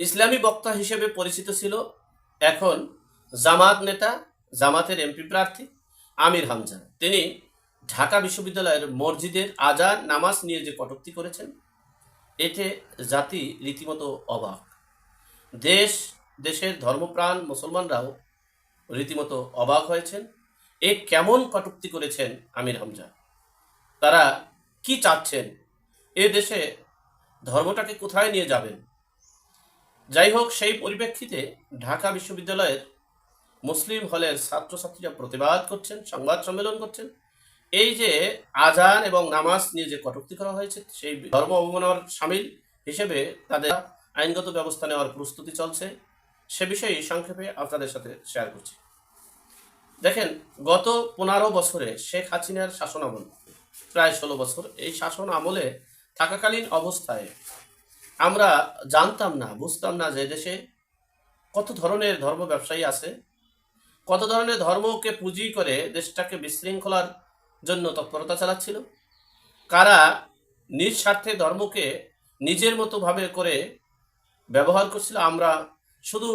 ইসলামী বক্তা হিসেবে পরিচিত ছিল এখন জামাত নেতা, জামাতের এমপি প্রার্থী আমির হামজা তিনি ঢাকা বিশ্ববিদ্যালয়ের মসজিদের আজান নামাজ নিয়ে যে কটূক্তি করেছেন, এতে জাতি রীতিমতো অবাক। দেশ, দেশের ধর্মপ্রাণ মুসলমানরাও রীতিমতো অবাক হয়েছেন। এ কেমন কটূক্তি করেছেন আমির হামজা তারা কি চাচ্ছেন? এ দেশে ধর্মটাকে কোথায় নিয়ে যাবেন? যাই হোক সেই পরিপ্রেক্ষিতে ঢাকা বিশ্ববিদ্যালয়ের মুসলিম হলের ছাত্রছাত্রীরা প্রতিবাদ করছেন, সংবাদ সম্মেলন করছেন। এই যে আজান এবং নামাজ নিয়ে যে কটূক্তি করা হয়েছে, সেই ধর্ম অবমাননার সামিল হিসেবে তাদের আইনগত ব্যবস্থা নেওয়ার প্রস্তুতি চলছে। সে বিষয়ে সংক্ষেপে আপনাদের সাথে শেয়ার করছি। দেখেন, গত পনেরো বছরে শেখ হাসিনার শাসনামল, প্রায় ষোলো বছর, এই শাসন আমলে থাকাকালীন অবস্থায় আমরা জানতাম না, বুঝতাম না যে দেশে কত ধরনের ধর্ম ব্যবসায়ী আছে, কত ধরনের ধর্মকে পুঁজি করে দেশটাকে বিশৃঙ্খলার জন্য তৎপরতা চালাচ্ছিল। কারা নিজ স্বার্থে ধর্মকে নিজের মতো ভাবে করে ব্যবহার করছিল, আমরা শুধু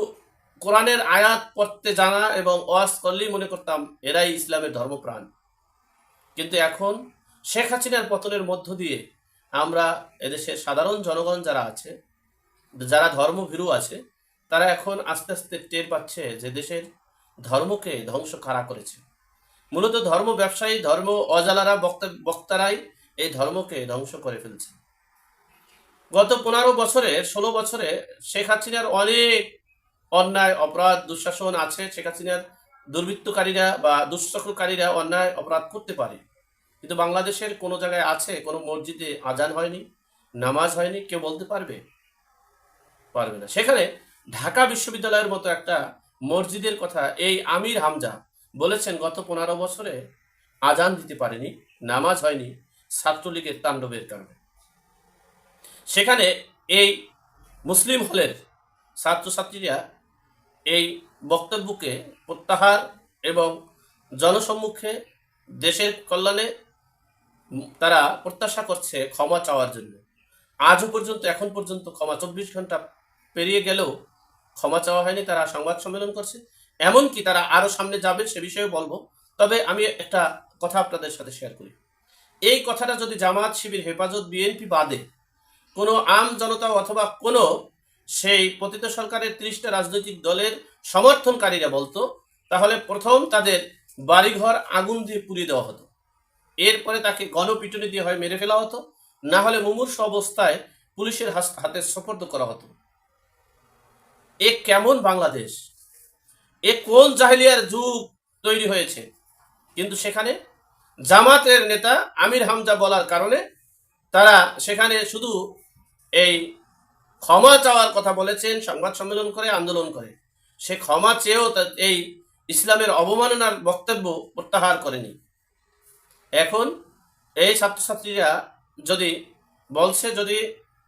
কোরআনের আয়াত পড়তে জানা এবং ওয়াজ করলেই মনে করতাম এরাই ইসলামের ধর্মপ্রাণ। কিন্তু এখন শেখ হাসিনার পতনের মধ্য দিয়ে আমরা এদেশের সাধারণ জনগণ যারা আছে, যারা ধর্মভীরু আছে, তারা এখন আস্তে আস্তে টের পাচ্ছে যে দেশের ধর্মকে ধ্বংস খাড়া করেছে। মূলত ধর্ম ব্যবসায়ী, ধর্ম অজালারা, বক্তা বক্তারাই এই ধর্মকে ধ্বংস করে ফেলছে। গত পনেরো বছরে, ষোলো বছরে শেখ হাসিনার অনেক অন্যায়, অপরাধ, দুঃশাসন আছে। শেখ হাসিনার দুর্বৃত্তকারীরা বা দুঃচক্রকারীরা অন্যায়, অপরাধ করতে পারে। কিন্তু বাংলাদেশের কোনো জায়গায় আছে, কোনো মসজিদে আজান হয়নি, নামাজ হয়নি, কেউ বলতে পারবে? পারবে না। সেখানে ঢাকা বিশ্ববিদ্যালয়ের মতো একটা মসজিদের কথা এই আমির হামজা বলেছেন, গত পনেরো বছরে আজান দিতে পারেনি, নামাজ হয়নি ছাত্রলীগের তাণ্ডবের কারণে। সেখানে এই মুসলিম হলের ছাত্রছাত্রীরা এই বক্তব্যকে প্রত্যাহার এবং জনসম্মুখে দেশের কল্যাণে তারা প্রত্যাশা করছে ক্ষমা চাওয়ার জন্য। আজও পর্যন্ত, এখন পর্যন্ত ক্ষমা, চব্বিশ ঘণ্টা পেরিয়ে গেলেও ক্ষমা চাওয়া হয়নি, তারা সংবাদ সম্মেলন করছে। এমনকি তারা আরও সামনে যাবে সে বিষয়ে বলব। তবে আমি একটা কথা আপনাদের সাথে শেয়ার করি। এই কথাটা যদি জামাত শিবির হেফাজত, বিএনপি বাদে কোনো আম জনতা অথবা কোনো সেই পতিত সরকারের ত্রিশটা রাজনৈতিক দলের সমর্থনকারীরা বলতো, তাহলে প্রথম তাদের বাড়িঘর আগুন দিয়ে পুড়িয়ে দেওয়া হতো। এরপরে তাকে গণপিটুনি দিয়ে হয় মেরে ফেলা হতো। না হলে মুমূর্ষ অবস্থায় পুলিশের হাতে সোপর্দ করা হতো। এ কেমন বাংলাদেশ? এ কোন জাহিলিয়ার যুগ তৈরি হয়েছে? কিন্তু সেখানে জামাতের নেতা আমির হামজা বলার কারণে তারা সেখানে শুধু এই ক্ষমা চাওয়ার কথা বলেছেন, সংবাদ সম্মেলন করে, আন্দোলন করে। সে ক্ষমা চেয়েও এই ইসলামের অবমাননার বক্তব্য প্রত্যাহার করেনি। এখন এই ছাত্রছাত্রীরা যদি বলছে যদি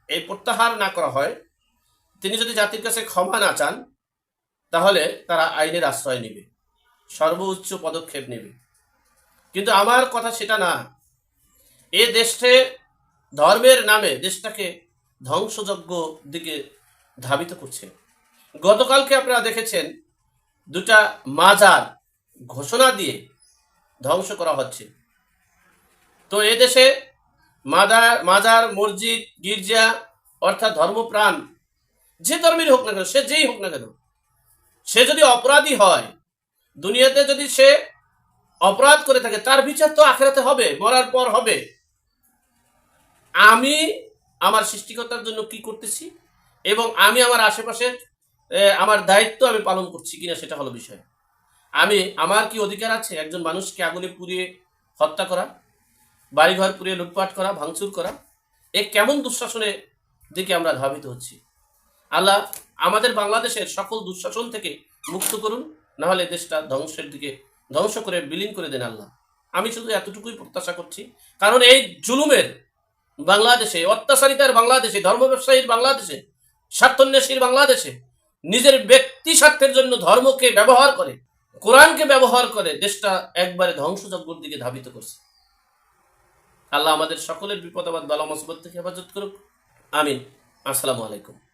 এই প্রত্যাহার না করা হয়, তিনি যদি জাতির কাছে ক্ষমা না চান, তাহলে তারা আইনের আশ্রয় নেবে, সর্বোচ্চ পদক্ষেপ নেবে। কিন্তু আমার কথা সেটা না। এ দেশে ধর্মের নামে দেশটাকে ধ্বংসযজ্ঞ দিকে ধাবিত করছে। গতকালকে আপনারা দেখেছেন দুটা মাজার ঘোষণা দিয়ে ধ্বংস করা হচ্ছে। তো এদেশে দেশে মাদার, মাজার, মসজিদ, গির্জা, অর্থাৎ ধর্মপ্রাণ, যে ধর্মের হোক না কেন, সে যেই হোক না কেন, সে যদি অপরাধী হয়, দুনিয়াতে যদি সে অপরাধ করে থাকে, তার বিচার তো আখেরাতে হবে, মরার পর হবে। আমি আমার সৃষ্টিকর্তার জন্য কি করতেছি? এবং আমি আমার আশেপাশে আমার দায়িত্ব আমি পালন করছি কিনা সেটা হলো বিষয়। আমি, আমার কি অধিকার আছে? একজন মানুষকে আগুনে পুড়িয়ে হত্যা করা? বাড়িঘর পুড়িয়ে লুটপাট করা, ভাঙচুর করা, এ কেমন দুঃশাসনের দিকে আমরা ধাবিত হচ্ছি? আল্লাহ আমাদের বাংলাদেশের সকল দুঃশাসন থেকে মুক্ত করুন, নাহলে দেশটা ধ্বংসের দিকে ধ্বংস করে বিলীন করে দেন আল্লাহ। আমি শুধু এতটুকুই প্রত্যাশা করছি, কারণ এই জুলুমের বাংলাদেশে, অত্যাচারিতার বাংলাদেশে, ধর্ম ব্যবসায়ীর বাংলাদেশে, স্বার্থন্বেষীর বাংলাদেশে, নিজের ব্যক্তি স্বার্থের জন্য ধর্মকে ব্যবহার করে, কোরআনকে ব্যবহার করে দেশটা একবারে ধ্বংসযজ্ঞর দিকে ধাবিত করছে। আল্লাহ আমাদের সকলের বিপদ আবাদ বালা মুসিবত থেকে হেফাজত করুক। আমিন। আসসালামু আলাইকুম।